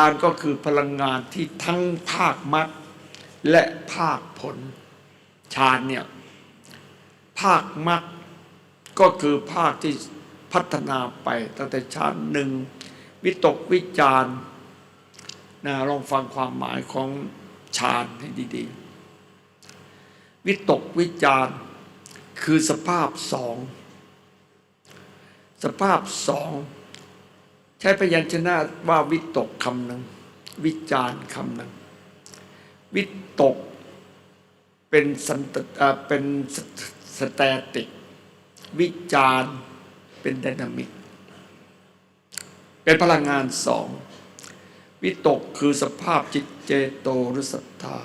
านก็คือพลังงานที่ทั้งภาคมรรคและภาคผล ฌานเนี่ยภาคมรรคก็คือภาคที่พัฒนาไปตั้งแต่ฌานหนึ่งวิตกวิจารณ์นะลองฟังความหมายของฌานให้ดีๆ วิตกวิจารณ์คือสภาพสอง สภาพสอง ใช้พยัญชนะว่าวิตกคำหนึ่งวิจารคำหนึ่งวิตกเป็นสันตเอ่อเป็นสสแตติก วิจารเป็นไดนามิก เป็นพลังงานสอง วิตกคือสภาพจิตเจโตหรือศรัทธา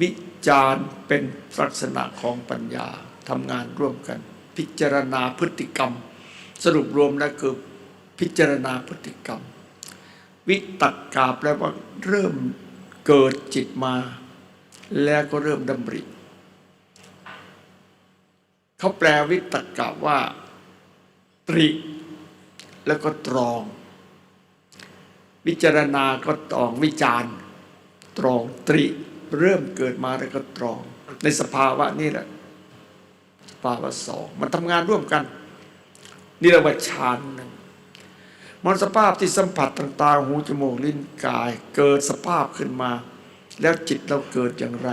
วิจารเป็นลักษณะของปัญญาทำงานร่วมกัน พิจารณาพฤติกรรม สรุปรวมแล้วคือ พิจารณาพฤติกรรม วิตกกาแปลว่าเริ่มเกิดจิตมา แล้วก็เริ่มดำริ เขาแปลวิตกกะว่า ตริ แล้วก็ตรอง วิจารณาก็ตรองวิจารตรองตริ เริ่มเกิดมาแล้วก็ตรอง ในสภาวะนี่แหละสภาวะสองมันทำงานร่วมกัน นี่เรียกว่าฌานหนึ่ง มันสภาพที่สัมผัสต่างๆ หูจมูกลิ้นกาย เกิดสภาพขึ้นมา แล้วจิตเราเกิดอย่างไร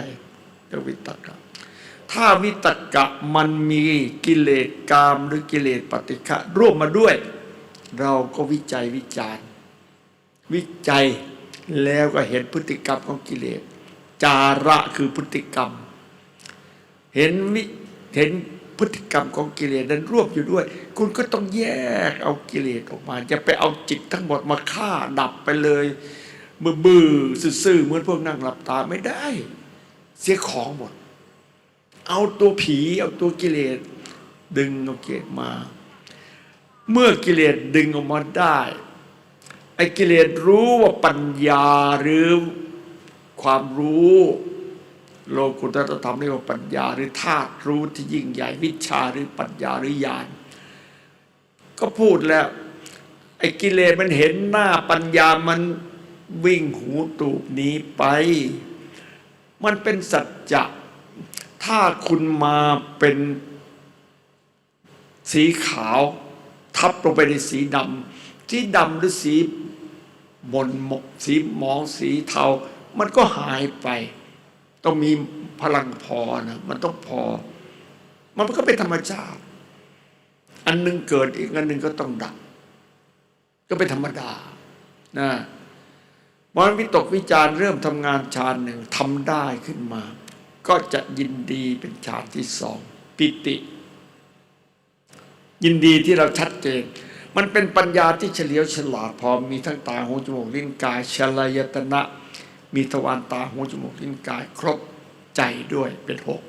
เรียกวิตกะ ถ้าวิตกะมันมีกิเลสกามหรือกิเลสปฏิฆะร่วมมาด้วย เราก็วิจัยวิจารณ์ วิจัยแล้วก็เห็นพฤติกรรมของกิเลส จาระคือพฤติกรรม เห็นวิเห็น พฤติกรรมของกิเลสนั้นรวบอยู่ด้วย คุณก็ต้องแยกเอากิเลสออกมาจะไปเอาจิตทั้งหมดมาฆ่าดับไปเลยมือบื้อๆซื่อเหมือนพวกนั่งหลับตาไม่ได้ เสียของหมด เอาตัวผีเอาตัวกิเลสดึงเอากิเลสมา เมื่อกิเลสดึงออกมาได้ไอ้กิเลสรู้ว่าปัญญาหรือความรู้ โลกุตตธรรมเรียกว่าปัญญาหรือธาตุรู้ที่ยิ่งใหญ่วิชาหรือปัญญาหรือญาณก็พูดแล้ว ไอ้กิเลสมันเห็นหน้าปัญญามันวิ่งหูตูบหนีไป มันเป็นสัจจะถ้าคุณมาเป็นสีขาว ทับลงไปในสีดำสีดำหรือสีบนหมกสีหมองสีเทา มันก็หายไป ต้องมีพลังพอนะมันต้องพอ มันก็เป็นธรรมชาติ อันหนึงเกิดอีกอันหนึ่งก็ต้องดับก็เป็นธรรมดานะมันวิตกวิจารณ์เริ่มทำงานฌานหนึ่งทำได้ขึ้นมา ก็จะยินดีเป็นฌานที่สองปิติ ยินดีที่เราชัดเจน มันเป็นปัญญาที่เฉลียวฉลาดพอมีทั้งตาหูจมูกลิ้นกายชลายตนะ มีทวารตาหูจมูกลิ้นกายครบใจด้วยเป็นหก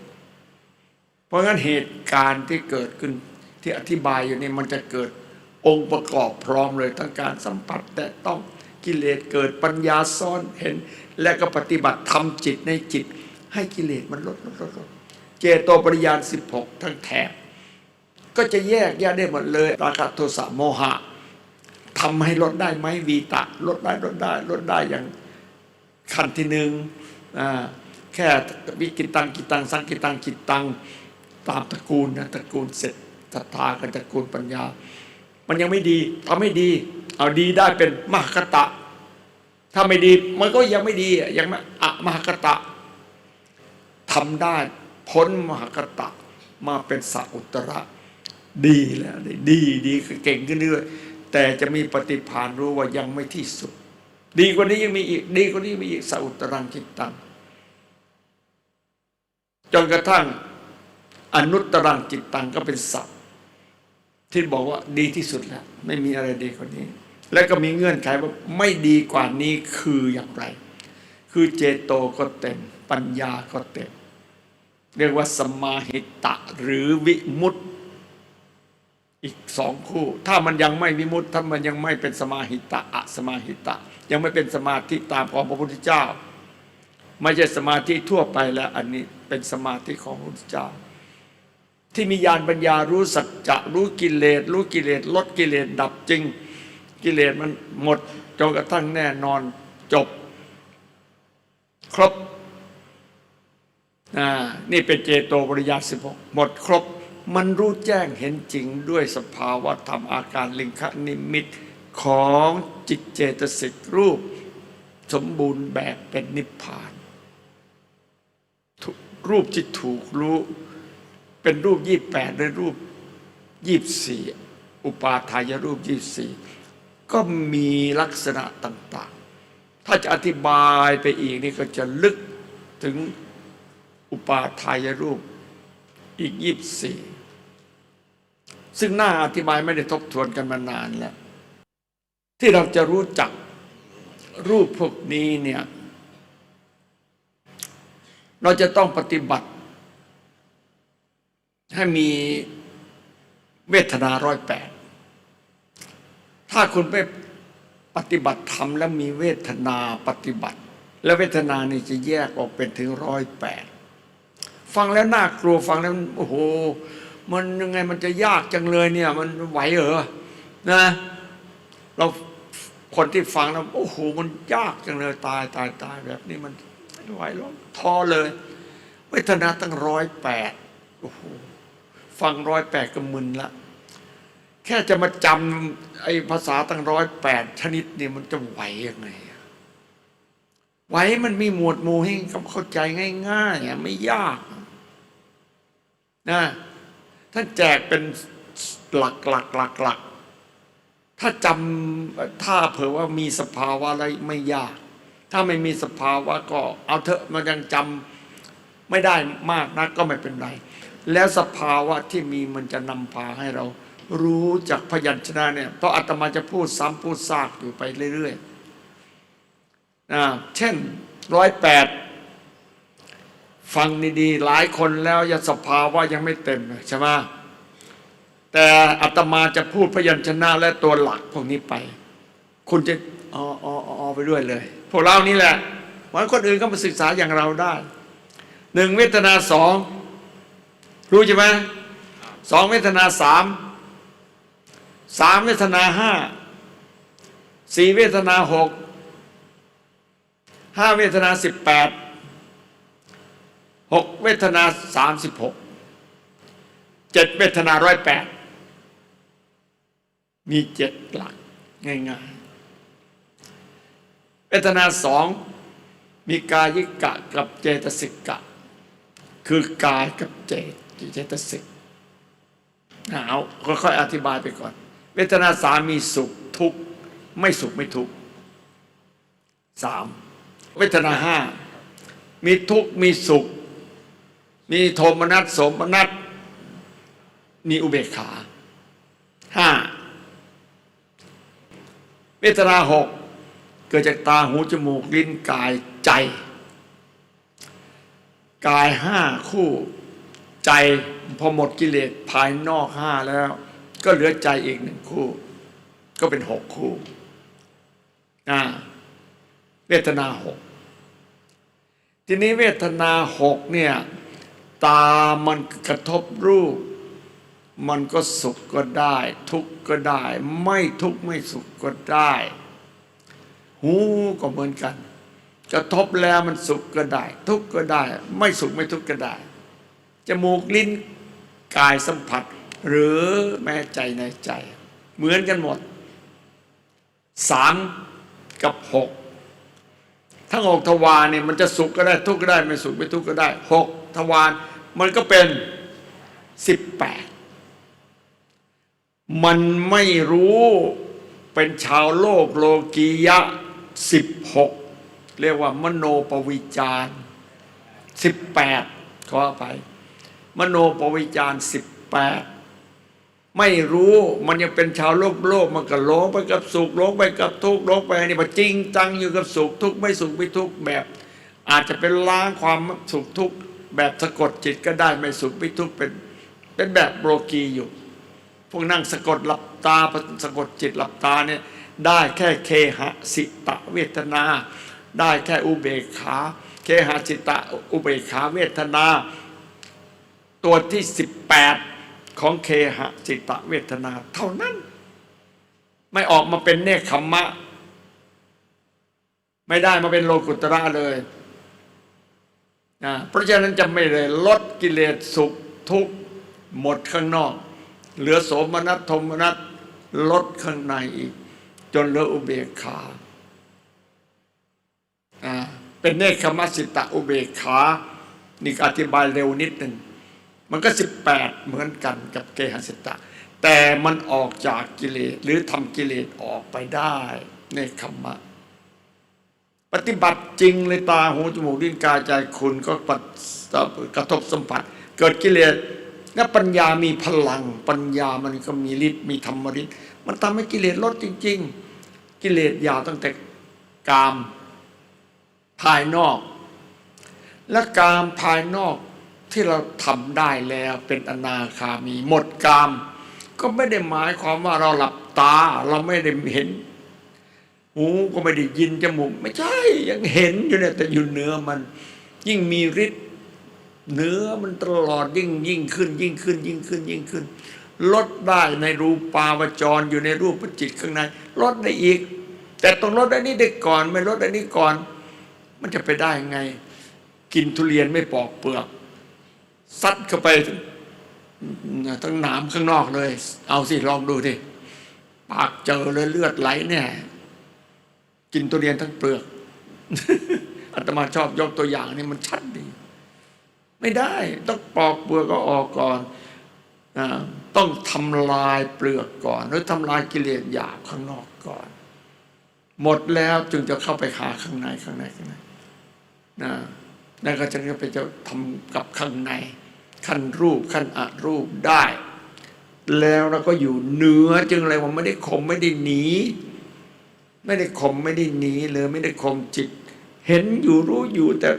เพราะงั้นเหตุการณ์ที่เกิดขึ้นที่อธิบายอยู่นี่มันจะเกิดองค์ประกอบพร้อมเลยทั้งการสัมผัสแต่ต้องกิเลสเกิดปัญญาซ่อนเห็น และก็ปฏิบัติทำจิตในจิต ให้กิเลสมันลดลดลดลดเจโตปริยานสิบหกทั้งแถบ ก็จะแยกแยกได้หมดเลยราคะโทสะโมหะทำให้ลดได้ไหมวีตะลดได้ลดได้ลดได้อย่าง ขั้นที่หนึ่งแค่วิกิตังกิตังสังกิตังกิตังตามตระกูลนะตระกูลเสร็จศรัทธากันตระกูลปัญญา มันยังไม่ดีทำไม่ดี เอาดีได้เป็นมหคตะ ถ้าไม่ดีมันก็ยังไม่ดียังไม่อะมหคตะทำได้พ้นมหคตะมาเป็นสัอุตระดีแล้วดีดีเก่งขึ้นเรื่อยแต่จะมีปฏิภาณรู้ว่ายังไม่ที่สุด ดีกว่านี้ยังมีอีก ดีกว่านี้มีอีกสัอุตรังจิตตัง จนกระทั่งอนุตรังจิตตังก็เป็นสัพที่บอกว่าดีที่สุดแล้ว ไม่มีอะไรดีกว่านี้ และก็มีเงื่อนไขว่าไม่ดีกว่านี้คืออย่างไร คือเจโตก็เต็ม ปัญญาก็เต็ม เรียกว่าสมมาหิตะหรือวิมุตติอีกสองคู่ ถ้ามันยังไม่วิมุตติถ้ามันยังไม่เป็นสมาหิตะอะสมาหิตะ ยังไม่เป็นสมาธิตามของพระพุทธเจ้า ไม่ใช่สมาธิทั่วไปแล้ว อันนี้เป็นสมาธิของพระพุทธเจ้า ที่มีญาณปัญญารู้สัจจะรู้กิเลสรู้กิเลสลดกิเลสดับจริง กิเลสมันหมดจนกระทั่งแน่นอนจบ ครบนี่เป็นเจโตปริยาสิบหกหมดครบ มันรู้แจ้งเห็นจริงด้วยสภาวะธรรมอาการลิงคนิมิต ของจิตเจตสิกรูป สมบูรณ์แบบเป็นนิพพาน รูปที่ถูกรู้ เป็นรูปยี่แปดหรือรูปยี่สี่อุปาทายรูปยี่สี่ก็มีลักษณะต่าง ๆ ถ้าจะอธิบายไปอีกนี่ก็จะลึกถึงอุปาทายรูปอีกยี่สี่ซึ่งน่าอธิบายไม่ได้ทบทวนกันมานานแล้ว ที่เราจะรู้จักรูปพวกนี้เนี่ยเราจะต้องปฏิบัติ ให้มีเวทนาร้อยแปดถ้าคุณไปปฏิบัติธรรมแล้วมีเวทนาปฏิบัติ แล้วเวทนานี่จะแยกออกเป็นถึงร้อยแปดฟังแล้วน่ากลัวฟังแล้วโอ้โห มันยังไงมันจะยากจังเลยเนี่ย มันไหวเหรอนะ เรา คนที่ฟังแล้วโอ้โหมันยากจังเลยตายตายตายแบบนี้มันไม่ไหวหรอกท้อเลย เวทนาตั้งร้อยแปดโอ้โหฟังร้อยแปดก็มึนละแค่จะมาจำไอ้ภาษาตั้งร้อยแปดชนิดนี่มันจะไหวยังไงอะไหวมันมีหมวดหมู่ให้เข้าใจง่ายๆอะไม่ยากนะท่านแจกเป็นหลักหลักหลักหลัก ถ้าจำถ้าเผื่อว่ามีสภาวะอะไรไม่ยาก ถ้าไม่มีสภาวะก็เอาเถอะมันยังจำไม่ได้มากนักก็ไม่เป็นไร แล้วสภาวะที่มีมันจะนำพาให้เรา รู้จากพยัญชนะเนี่ยเพราะอาตมาจะพูดซ้ำพูดซากอยู่ไปเรื่อยๆนะเช่นร้อยแปดฟังดีๆ หลายคนแล้วยังสภาวะยังไม่เต็มใช่ไหม แต่อาตมาจะพูดพยัญชนะและตัวหลักพวกนี้ไป คุณจะอ๋ออ๋ออ๋อไปด้วยเลย พวกเรานี่แหละวันคนอื่นก็มาศึกษาอย่างเราได้หนึ่งเวทนาสองรู้ใช่ไหมสองเวทนาสามสามเวทนาห้าสี่เวทนาหกห้าเวทนาสิบแปดหกเวทนาสามสิบหกเจ็ดเวทนาร้อยแปด มีเจ็ดหลักง่ายๆเวทนาสองมีกายิกะกับเจตสิกะ คือกายกับเจตเจตสิกเอาค่อยๆอธิบายไปก่อน เวทนาสามีสุขทุกข์ไม่สุขไม่ทุกข์สามเวทนาห้ามีทุกข์มีสุข มีโทมนัสโสมนัสมีอุเบกขาห้า เวทนาหกเกิดจากตาหูจมูกลิ้นกายใจ กายห้าคู่ใจพอหมดกิเลสภายนอกห้าแล้ว ก็เหลือใจอีกหนึ่งคู่ ก็เป็นหกคู่นะเวทนาหกทีนี้เวทนาหกเนี่ย ตามันกระทบรูป มันก็สุขก็ได้ ทุกข์ก็ได้ ไม่ทุกข์ไม่สุขก็ได้ หูก็เหมือนกัน กระทบแล้วมันสุขก็ได้ ทุกข์ก็ได้ ไม่สุขไม่ทุกข์ก็ได้จมูกลิ้นกายสัมผัส หรือแม้ใจในใจ เหมือนกันหมดสามกับหกทั้งหกทวารเนี่ยมันจะสุขก็ได้ทุกข์ก็ได้ ไม่สุขไม่ทุกข์ก็ได้หกทวารมันก็เป็นสิบแปด มันไม่รู้เป็นชาวโลกโลกียะสิบหกเรียกว่ามโนปวิจารสิบแปดขออภัยมโนปวิจารสิบแปดไม่รู้มันยังเป็นชาวโลกโลกมันก็หลงไปกับสุขหลงไปกับทุกข์หลงไปนี่มันจริงจังอยู่กับสุขทุกข์ไม่สุขไม่ทุกข์แบบ อาจจะเป็นล้างความสุขทุกข์แบบสะกดจิตก็ได้ไม่สุขไม่ทุกข์เป็นเป็นแบบโลกีอยู่ พวกนั่งสะกดหลับตาสะกดจิตหลับตาเนี่ยได้แค่เคหสิตะเวทนา ได้แค่อุเบกขา เคหสิตะอุเบกขาเวทนา ตัวที่ 18 ของเคหสิตะเวทนา เท่านั้น ไม่ออกมาเป็นเนคขมมะ ไม่ได้มาเป็นโลกุตระเลยนะเพราะฉะนั้นจะไม่เลยลดกิเลสสุขทุกข์หมดข้างนอก เหลือโสมนัสโทมนัสลดข้างในอีก จนเหลืออุเบกขาเป็นเนคขมัสสิตะอุเบกขานี่อธิบายเร็วนิดหนึ่งมันก็สิบแปดเหมือนกันกับเกหสิตะ แต่มันออกจากกิเลสหรือทำกิเลสออกไปได้เนคขมะปฏิบัติจริงเลยตาหูจมูกลิ้นกายใจคุณก็ปฏิกระทบสัมผัส เกิดกิเลส และปัญญามีพลัง ปัญญามันก็มีฤทธิ์มีธรรมฤทธิ์มันทำให้กิเลสลดจริง ๆ กิเลสยาวตั้งแต่กามภายนอก และกามภายนอกที่เราทำได้แล้วเป็นอนาคามีหมดกาม ก็ไม่ได้หมายความว่าเราหลับตาเราไม่ได้เห็นหูก็ไม่ได้ยินจมูกไม่ใช่ยังเห็นอยู่เนี่ยแต่อยู่เนื้อมันยิ่งมีฤทธิ์ เหนือมันตลอดยิ่งยิ่งขึ้น ยิ่งขึ้น ยิ่งขึ้นยิ่งขึ้น ลดได้ในรูปาวจรอยู่ในรูปจิตข้างใน ลดได้อีก แต่ต้องลดอันนี้ได้ก่อน ไม่ลดอันนี้ก่อน มันจะไปได้ยังไง กินทุเรียนไม่ปอกเปลือกซัดเข้าไปทั้งหนามข้างนอกเลย เอาสิลองดูสิปากเจอเลยเลือดไหลแน่กินทุเรียนทั้งเปลือกอาตมาชอบยกตัวอย่างนี่มันชัดดี ไม่ได้ ต้องปอกเปลือกก็ออกก่อนต้องทำลายเปลือกก่อนหรือทำลายกิเลสหยาบข้างนอกก่อน หมดแล้วจึงจะเข้าไปหาข้างในข้างในข้างในนะนั่นก็จะไปจะทำกับข้างในขั้นรูปขั้นอรูปได้ แล้วเราก็อยู่เหนือจึงอะไรว่าไม่ได้ข่มไม่ได้หนีไม่ได้ข่มไม่ได้หนีเลยไม่ได้ข่มจิต เห็นอยู่รู้อยู่แต่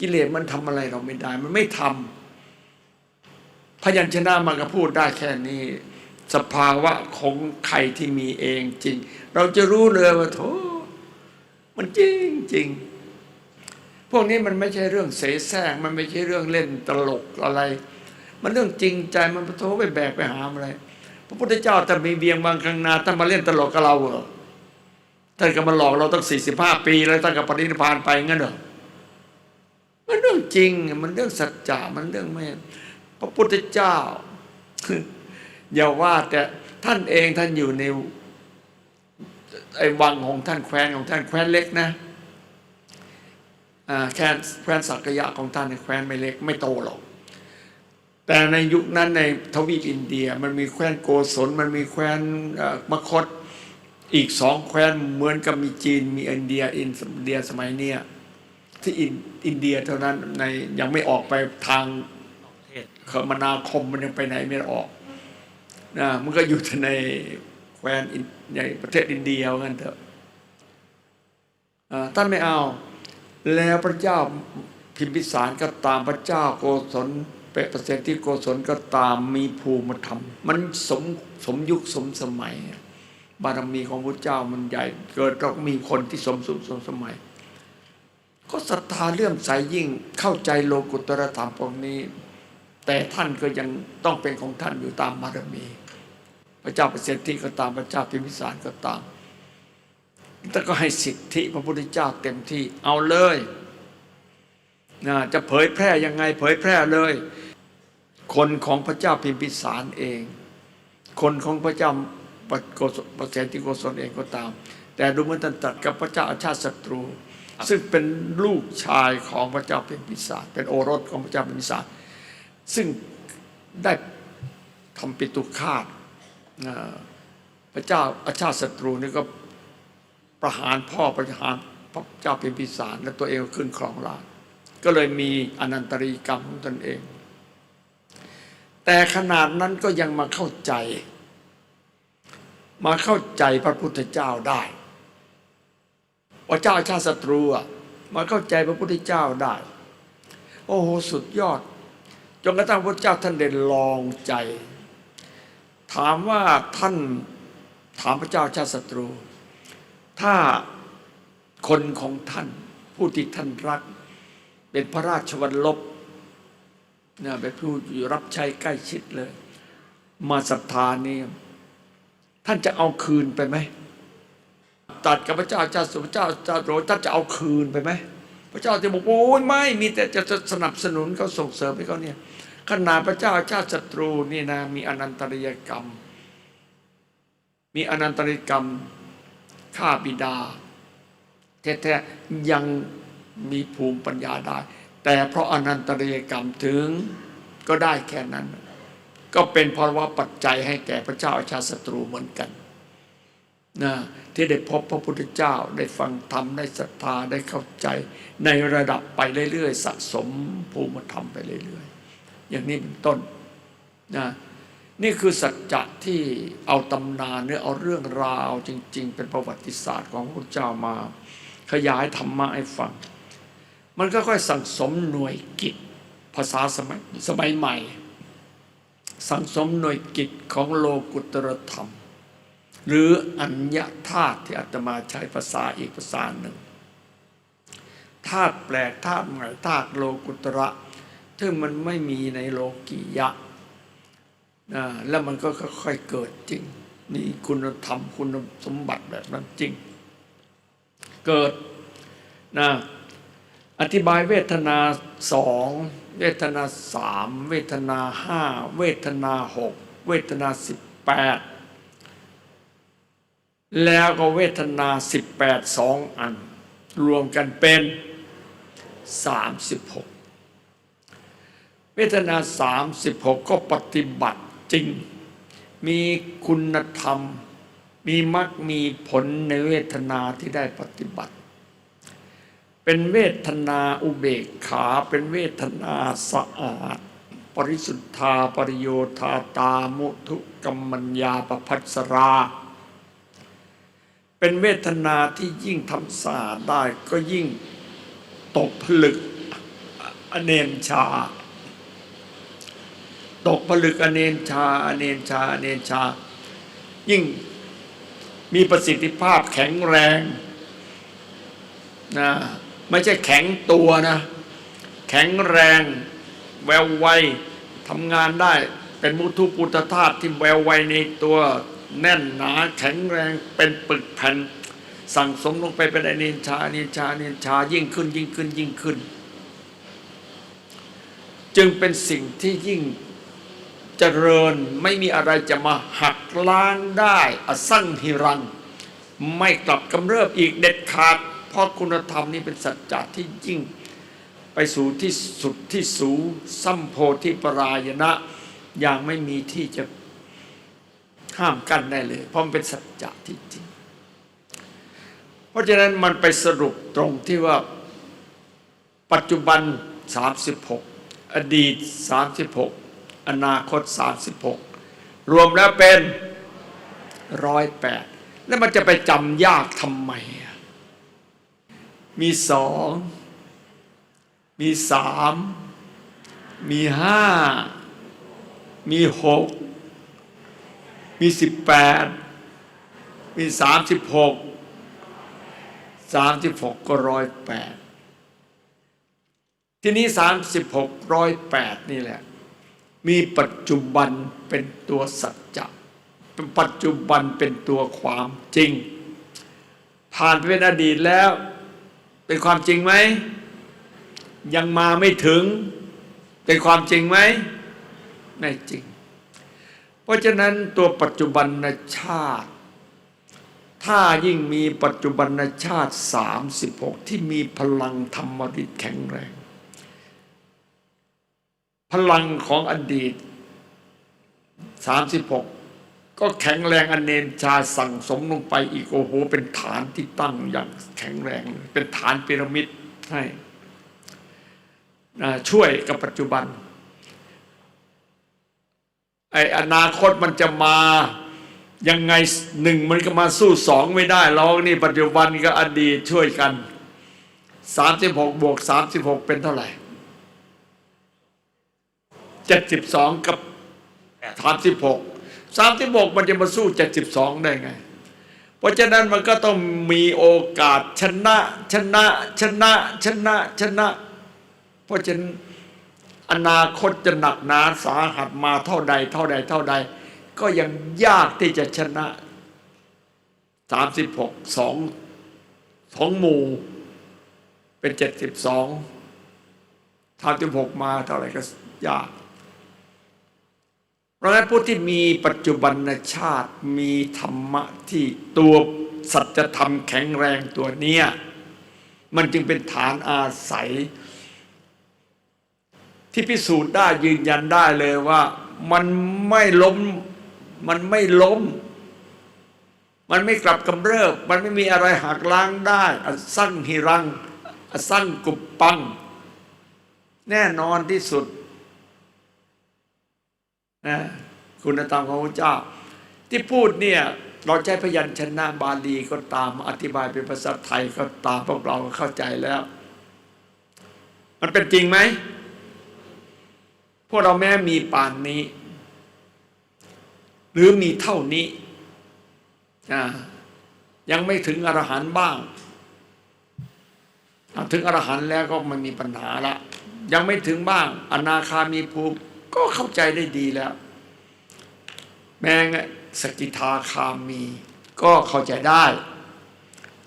กิเลสมันทำอะไรเราไม่ได้ มันไม่ทำพยัญชนะมันก็พูดได้แค่นี้ สภาวะของใครที่มีเองจริง เราจะรู้เลยว่าโธ่มันจริงจริงพวกนี้มันไม่ใช่เรื่องเสแสร้งมันไม่ใช่เรื่องเล่นตลกอะไร มันเรื่องจริงใจมันโธ่ไปแบกไปหามอะไร พระพุทธเจ้าแต่มีเบียงบางครั้งนาท่านมาเล่นตลกกับเราเหรอท่านก็มาหลอกเราตั้งสี่สิบห้าปี แล้วท่านก็ปฏินิพพานไปงั้นเหรอ มันเรื่องจริง มันเรื่องสัจจะมันเรื่องไม่พระพุทธเจ้าอย่าว่าแต่ท่านเองท่านอยู่ในไอ้วังของท่านแคว้นของท่านแคว้นเล็กนะแคว้นแคว้นสักยะของท่านแคว้นไม่เล็กไม่โตหรอก แต่ในยุคนั้นในทวีปอินเดียมันมีแคว้นโกศลมันมีแคว้นมคตอีกสองแคว้นเหมือนกับมีจีนมีอินเดียอินเดียสมัยเนี้ยที่อิน อินเดียเท่านั้นในยังไม่ออกไปทางเทศคมนาคมมันยังไปไหนไม่ออกนะมันก็อยู่ในแคว้นอินในประเทศอินเดียว่างั้นเถอะท่านไม่เอา แล้วพระเจ้าพิมพิสารก็ตามพระเจ้าโกศลเปรตเสนที่โกศลก็ตามมีภูมิธรรม มันสมสมยุคสมสมัย บารมีของพระเจ้ามันใหญ่เกิดต้องมีคนที่สมสุขสมสมัย ก็ศรัทธาเลื่อมใสยิ่งเข้าใจโลกุตรธรรมพวกนี้ แต่ท่านก็ยังต้องเป็นของท่านอยู่ตามบารมี พระเจ้าเปรตเสนที่ก็ตามพระเจ้าพิมพิสารก็ตามแต่ก็ให้สิทธิพระพุทธเจ้าเต็มที่เอาเลยนะจะเผยแพร่ยังไงเผยแพร่เลย คนของพระเจ้าพิมพิสารเอง คนของพระเจ้าปโกศปเสนที่โกศลเองก็ตาม แต่ดูเหมือนตันตัดกับพระเจ้าอาชาติศัตรู ซึ่งเป็นลูกชายของพระเจ้าพิมพิสารเป็นโอรสของพระเจ้าพิมพิสารซึ่งได้ทำปิตุคาตพระเจ้าอาชาติศัตรูนี่ก็ประหารพ่อประหารพระเจ้าพิมพิสารและตัวเองก็ขึ้นครองราชก็เลยมีอนันตรีกรรมของตนเอง แต่ขนาดนั้นก็ยังมาเข้าใจ มาเข้าใจพระพุทธเจ้าได้ ว่าเจ้าชาติศัตรูอะมาเข้าใจพระพุทธเจ้าได้ โอ้โหสุดยอด จนกระทั่งพระเจ้าท่านได้ลองใจ ถามว่าท่านถามพระเจ้าชาติศัตรู ถ้าคนของท่านผู้ที่ท่านรัก เป็นพระราชวัลลบเนี่ยเป็นผู้อยู่รับใช้ใกล้ชิดเลย มาศรัทธานี่ท่านจะเอาคืนไปไหม ตัดกับพระเจ้าจ้าสุพระเจ้าจ้าโรท่านจะเอาคืนไปไหมพระเจ้าจะบอกโอ้ยไม่มีแต่จะสนับสนุนเขาส่งเสริมให้เขาเนี่ยขนาดพระเจ้าเจ้าศัตรูนี่นะมีอนันตริยกรรม มีอนันตริยกรรมฆ่าบิดาแท้ๆยังมีภูมิปัญญาได้ แต่เพราะอนันตริยกรรมถึงก็ได้แค่นั้น ก็เป็นเพราะว่าปัจจัยให้แก่พระเจ้าอาชาติศัตรูเหมือนกัน นะที่ได้พบพระพุทธเจ้าได้ฟังธรรมได้ศรัทธาได้เข้าใจในระดับไปเรื่อยๆสะสมภูมิธรรมไปเรื่อยๆ อย่างนี้เป็นต้นนะนี่คือสัจจะที่เอาตำนานเนื้อเอาเรื่องราวจริง ๆ เป็นประวัติศาสตร์ของพระพุทธเจ้ามา ขยายธรรมะให้ฟัง มันก็ค่อยสั่งสมหน่วยกิจภาษาสมัยสมัยใหม่ สั่งสมหน่วยกิจของโลกุตรธรรม หรืออัญญธาตุที่อาตมาใช้ภาษาอีกภาษาหนึ่งธาตุแปลกธาตุใหม่ธาตุโลกุตระ ซึ่งมันไม่มีในโลกียะนะแล้วมันก็ค่อยๆเกิดจริง มีคุณธรรมคุณสมบัติแบบนั้นจริง เกิดนะอธิบายเวทนาสองเวทนาสามเวทนาห้าเวทนาหกเวทนาสิบแปด แล้วก็เวทนาสิบแปดสองอัน รวมกันเป็นสามสิบหกเวทนาสามสิบหกก็ปฏิบัติจริง มีคุณธรรม มีมรรคมีผลในเวทนาที่ได้ปฏิบัติ เป็นเวทนาอุเบกขา เป็นเวทนาสะอาด ปริสุทธาปริโยธาตามุทุกัมมัญญาปพัสรา เป็นเวทนาที่ยิ่งทำสาได้ก็ยิ่งตกผลึกอเนนชา ตกผลึกอเนนชา อเนนชา อเนนชา ยิ่งมีประสิทธิภาพแข็งแรงนะไม่ใช่แข็งตัวนะ แข็งแรง แววไวทำงานได้ เป็นมุทุปุตธาตุที่แววไวในตัว แน่นหนาแข็งแรงเป็นปึกแผ่น สั่งสมลงไปเป็นอเนนชาอเนนชาอเนนชายิ่งขึ้นยิ่งขึ้นยิ่งขึ้น จึงเป็นสิ่งที่ยิ่งเจริญไม่มีอะไรจะมาหักล้างได้อสั่งหิรัง ไม่กลับกำเริบอีกเด็ดขาด เพราะคุณธรรมนี่เป็นสัจจะที่ยิ่งไปสู่ที่สุดที่สูงสัมโพธิปรายณะอย่างไม่มีที่จะ ห้ามกันได้เลย เพราะมันเป็นสัจจะที่จริง เพราะฉะนั้นมันไปสรุปตรงที่ว่าปัจจุบัน 36 อดีต 36 อนาคต 36 รวมแล้วเป็นร้อยแปดแล้วมันจะไปจำยากทำไมอะมีสองมีสามมีห้ามีหก มีสิบแปดมีสามสิบหกสามสิบหกก็ร้อยแปดทีนี้สามสิบหกร้อยแปดนี่แหละ มีปัจจุบันเป็นตัวสัจจะเป็นปัจจุบันเป็นตัวความจริง ผ่านไปเป็นอดีตแล้ว เป็นความจริงไหม ยังมาไม่ถึง เป็นความจริงไหมไม่จริง เพราะฉะนั้นตัวปัจจุบันชาติ ถ้ายิ่งมีปัจจุบันชาติ 36 ที่มีพลังธรรมฤทธิ์แข็งแรง พลังของอดีต 36 ก็แข็งแรงอนเนนชาสั่งสมลงไปอีกโอ้โห เป็นฐานที่ตั้งอย่างแข็งแรง เป็นฐานพีระมิดให้ช่วยกับปัจจุบัน ไออนาคตมันจะมายังไงหนึ่งมันก็มาสู้สองไม่ได้เรานี่ปัจจุบันกับอดีตช่วยกันสามสิบหกบวกสามสิบหกเป็นเท่าไหร่เจ็ดสิบสองกับสามสิบหกสามสิบหกมันจะมาสู้เจ็ดสิบสองได้ไง เพราะฉะนั้นมันก็ต้องมีโอกาสชนะ ชนะ ชนะ ชนะ ชนะ เพราะฉะนั้น อนาคตจะหนักหนาสาหัสมาเท่าใด เท่าใด เท่าใด ก็ยังยากที่จะชนะสามสิบหกสองสองหมู่ เป็นเจ็ดสิบสองสามสิบหกมาเท่าไหร่ก็ยาก เพราะฉะนั้นผู้ที่มีปัจจุบันชาติมีธรรมะที่ตัวสัจธรรมแข็งแรงตัวเนี้ยมันจึงเป็นฐานอาศัย ที่พิสูจน์ได้ยืนยันได้เลยว่า มันไม่ล้ม มันไม่ล้ม มันไม่กลับกำเริบ มันไม่มีอะไรหักล้างได้อสั่งหิรังอสั่งกุปปัง แน่นอนที่สุดนะคุณธรรมของพระเจ้า ที่พูดเนี่ยเราใช้พยัญชนะบาลีก็ตามอธิบายเป็นภาษาไทยก็ตามพวกเราก็เข้าใจแล้ว มันเป็นจริงไหม พวกเราแม้มีป่านนี้ หรือมีเท่านี้ยังไม่ถึงอรหันต์บ้าง ถึงอรหันต์แล้วก็มันมีปัญหาละ ยังไม่ถึงบ้าง อนาคามีภูมิก็เข้าใจได้ดีแล้ว แม้งสกิทาคามี ก็เข้าใจได้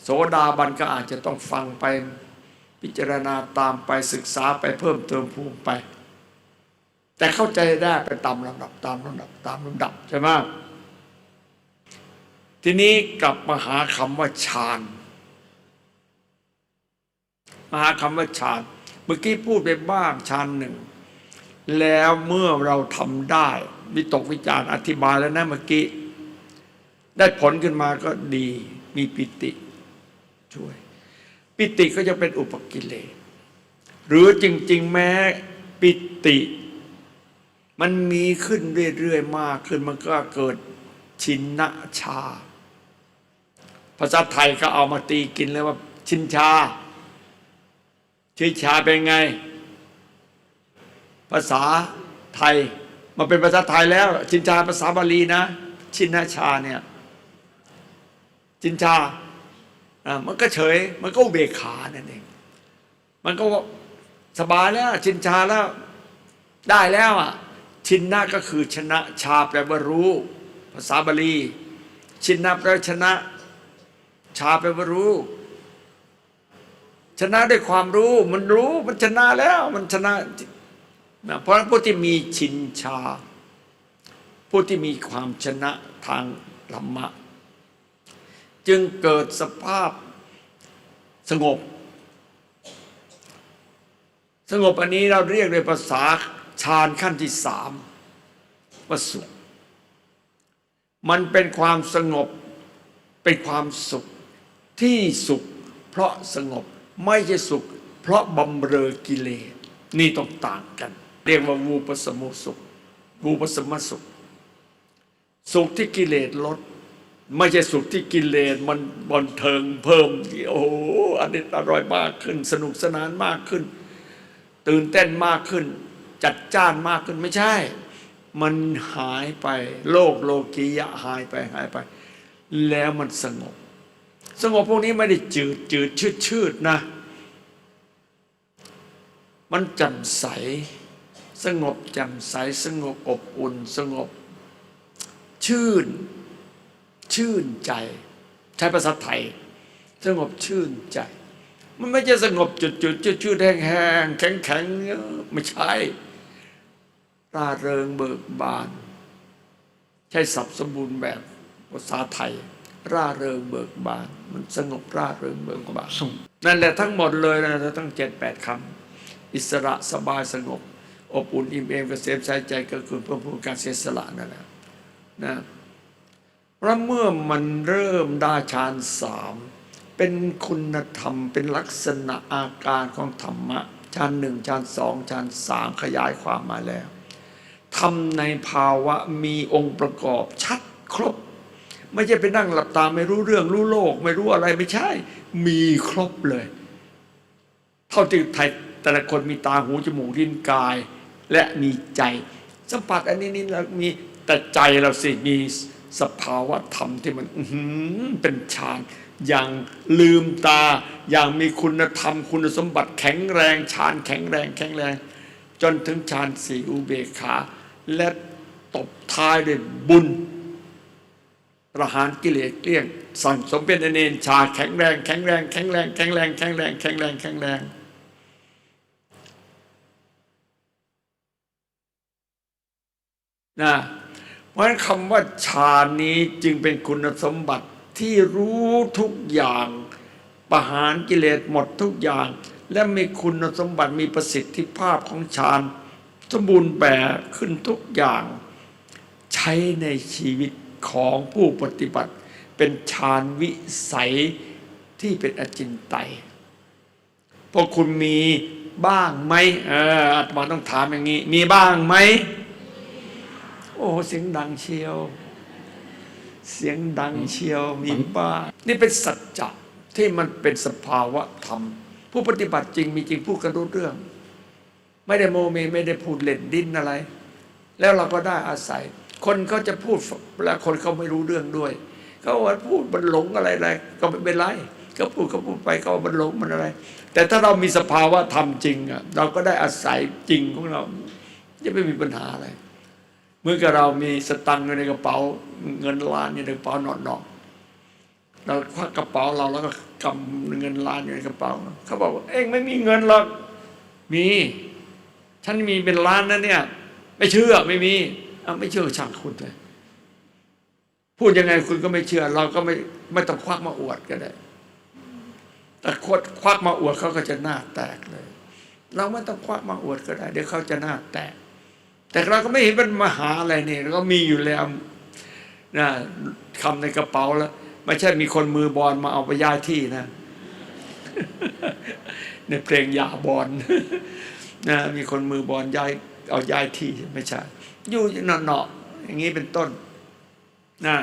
โสดาบันก็อาจจะต้องฟังไป พิจารณาตามไปศึกษาไปเพิ่มเติมภูมิไป แต่เข้าใจได้ไปตามลำดับ ตามลำดับ ตามลำดับใช่ไหมทีนี้กลับมาหาคำว่าฌานมาหาคำว่าฌานเมื่อกี้พูดไปบ้างฌานหนึ่ง แล้วเมื่อเราทำได้วิตกวิจารณ์อธิบายแล้วนะเมื่อกี้ ได้ผลขึ้นมาก็ดี มีปิติช่วย ปิติก็จะเป็นอุปกิเลสหรือจริง ๆ แม้ปิติ มันมีขึ้นเรื่อยๆมากขึ้นมันก็เกิดชินนชา ภาษาไทยก็เอามาตีกินเลยว่า ชินชาชื่อชาเป็นไง ภาษาไทยมาเป็นภาษาไทยแล้ว ชินชาภาษาบาลีนะ ชินนชาเนี่ย ชินชาอะมันก็เฉย มันก็เบขานั่นเองมันก็สบายแล้ว ชินชาแล้ว ได้แล้วอะ ชินนะก็คือชนะชาแปลว่ารู้ ภาษาบาลี ชินนะแปลว่าชนะ ชาแปลว่ารู้ ชนะด้วยความรู้มันรู้มันชนะแล้วมันชนะนะเพราะฉะนั้นผู้ที่มีชินชา ผู้ที่มีความชนะทางธรรมะ จึงเกิดสภาพสงบ สงบอันนี้เราเรียกในภาษา ฌานขั้นที่สามว่าสุข มันเป็นความสงบ เป็นความสุขที่สุข เพราะสงบไม่ใช่สุข เพราะบำเรอกิเลสนี่ต้องต่างกัน เรียกว่าวูปสมุสุข วูปสมสุข สุขที่กิเลสลด ไม่ใช่สุขที่กิเลสมันบันเทิงเพิ่มโอ้โหอันนี้อร่อยมากขึ้น สนุกสนานมากขึ้น ตื่นเต้นมากขึ้น จัดจ้านมากขึ้นไม่ใช่ มันหายไป โลกโลกียะหายไปหายไป แล้วมันสงบ สงบพวกนี้ไม่ได้จืดจืดชืดชืดนะ มันแจ่มใส สงบแจ่มใส สงบอบอุ่น สงบ ชื่น ชื่นใจ ใช้ภาษาไทย สงบชื่นใจมันไม่ใช่สงบจุดจุดจุดจุดแห้งแห้งแข็งแข็งไม่ใช่ ร่าเริงเบิกบาน ใช้ศัพท์สมบูรณ์แบบภาษาไทย ร่าเริงเบิกบาน มันสงบร่าเริงเบิกบานสุขนั่นแหละทั้งหมดเลยนะทั้งเจ็ดแปดคำอิสระสบายสงบ อบอุ่นอิ่มเอมเกษมใจใจก็คือเพื่อผู้การเสียสละนั่นแหละนะเพราะเมื่อมันเริ่มได้ฌานสามเป็นคุณธรรมเป็นลักษณะอาการของธรรมะฌานหนึ่งฌานสองฌานสามขยายความมาแล้ว ทำในภาวะมีองค์ประกอบชัดครบ ไม่ใช่ไปนั่งหลับตาไม่รู้เรื่องรู้โลก ไม่รู้อะไรไม่ใช่ มีครบเลย เท่าที่ไทยแต่ละคนมีตาหูจมูกลิ้นกาย และมีใจ สัมผัสอันนี้นี่เรามีแต่ใจเราสิมีสภาวะธรรมที่มันเป็นฌานอย่างลืมตา อย่างมีคุณธรรม คุณสมบัติแข็งแรงฌานแข็งแรงแข็งแรง จนถึงฌานสี่อุเบกขา และตบท้ายด้วยบุญ ประหารกิเลสเกลี้ยง สั่งสมเป็นเนนชาแข็งแรงแข็งแรงแข็งแรงแข็งแรงแข็งแรงแข็งแรงแข็งแรงนะเพราะฉะนั้นคำว่าฌานนี้จึงเป็นคุณสมบัติที่รู้ทุกอย่าง ประหารกิเลสหมดทุกอย่าง และมีคุณสมบัติมีประสิทธิภาพของฌาน สมบูรณ์แบบขึ้นทุกอย่าง ใช้ในชีวิตของผู้ปฏิบัติ เป็นฌานวิสัยที่เป็นอจินไตยพวกคุณมีบ้างไหมเอออาตมาต้องถามอย่างนี้ มีบ้างไหม โอ้เสียงดังเชียว เสียงดังเชียวมีบ้างนี่เป็นสัจจะที่มันเป็นสภาวะธรรม ผู้ปฏิบัติจริงมีจริงพูดกันรู้เรื่อง ไม่ได้โมเมไม่ได้พูดเล่นดินอะไร แล้วเราก็ได้อาศัย คนเขาจะพูดแล้วคนเขาไม่รู้เรื่องด้วยเขาว่าพูดมันหลงอะไรอะไรก็ไม่เป็นไรก็พูดก็พูดไปเขามันหลงมันอะไร แต่ถ้าเรามีสภาวะธรรมจริงอะเราก็ได้อาศัยจริงของเราจะไม่มีปัญหาอะไรเมื่อกับเรามีสตังค์ในกระเป๋า เงินล้านอยู่ในกระเป๋าหนอนๆเราควักกระเป๋าเราแล้วก็กำเงินล้านอยู่ในกระเป๋าเขาบอกว่าเองไม่มีเงินหรอกมี ฉันมีเป็นล้านนะเนี่ย ไม่เชื่อไม่มีเอาไม่เชื่อช่างคุณเลยพูดยังไงคุณก็ไม่เชื่อ เราก็ไม่ไม่ต้องควักมาอวดก็ได้ แต่ควักควักมาอวดเขาก็จะหน้าแตกเลย เราไม่ต้องควักมาอวดก็ได้ เดี๋ยวเขาจะหน้าแตก แต่เราก็ไม่เห็นเป็นมหาอะไรนี่เราก็มีอยู่แล้วนะคำในกระเป๋าแล้วไม่ใช่มีคนมือบอลมาเอาไปย้ายที่นะ ในเพลงยาบอล นะมีคนมือบอลย้ายเอาย้ายที่ไม่ใช่อยู่เนาะๆอย่างนี้เป็นต้นนะ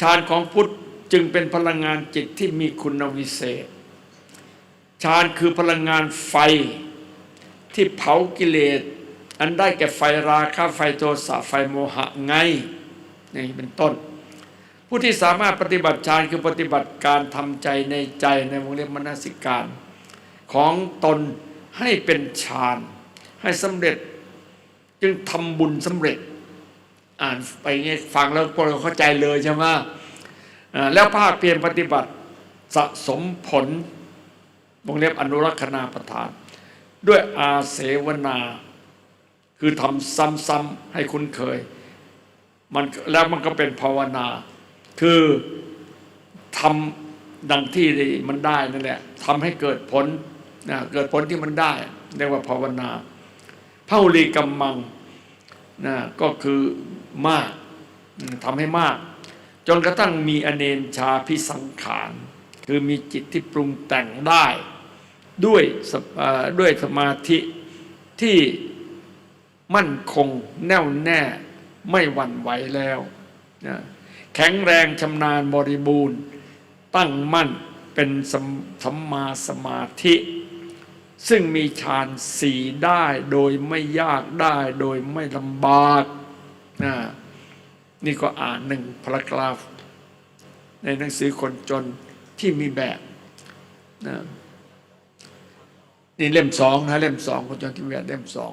ฌานของพุทธจึงเป็นพลังงานจิตที่มีคุณวิเศษฌานคือพลังงานไฟที่เผากิเลส อันได้แก่ไฟราคะไฟโทสะไฟโมหะไงนี่เป็นต้น ผู้ที่สามารถปฏิบัติฌานคือปฏิบัติการทำใจในใจในวงเล็บมนสิการ ของตน ให้เป็นฌานให้สำเร็จจึงทำบุญสำเร็จ อ่านไปเงี้ยฟังแล้วพวกเราเข้าใจเลยใช่ไหมแล้วภาคเพียรปฏิบัติสะสมผลวงเล็บอนุรักษณาประทาน ด้วยอาเสวนา คือทำซ้ำๆให้คุ้นเคยมันแล้วมันก็เป็นภาวนา คือทำดังที่มันได้นั่นแหละทำให้เกิดผล นะเกิดผลที่มันได้เรียกว่าภาวนาพหุลีกัมมังนะก็คือมากทำให้มาก จนกระทั่งมีอเนนชาพิสังขาร คือมีจิตที่ปรุงแต่งได้ ด้วยด้วยสมาธิที่มั่นคงแน่วแน่ไม่หวั่นไหวแล้วนะแข็งแรงชำนาญบริบูรณ์ ตั้งมั่นเป็นสัมมาสมาธิ ซึ่งมีฌานสีได้โดยไม่ยากได้โดยไม่ลำบากนะนี่ก็อ่านหนึ่งพารากราฟ ในหนังสือคนจนที่มีแบบนะนี่เล่มสองนะเล่มสองคนจนที่มีแบบเล่มสอง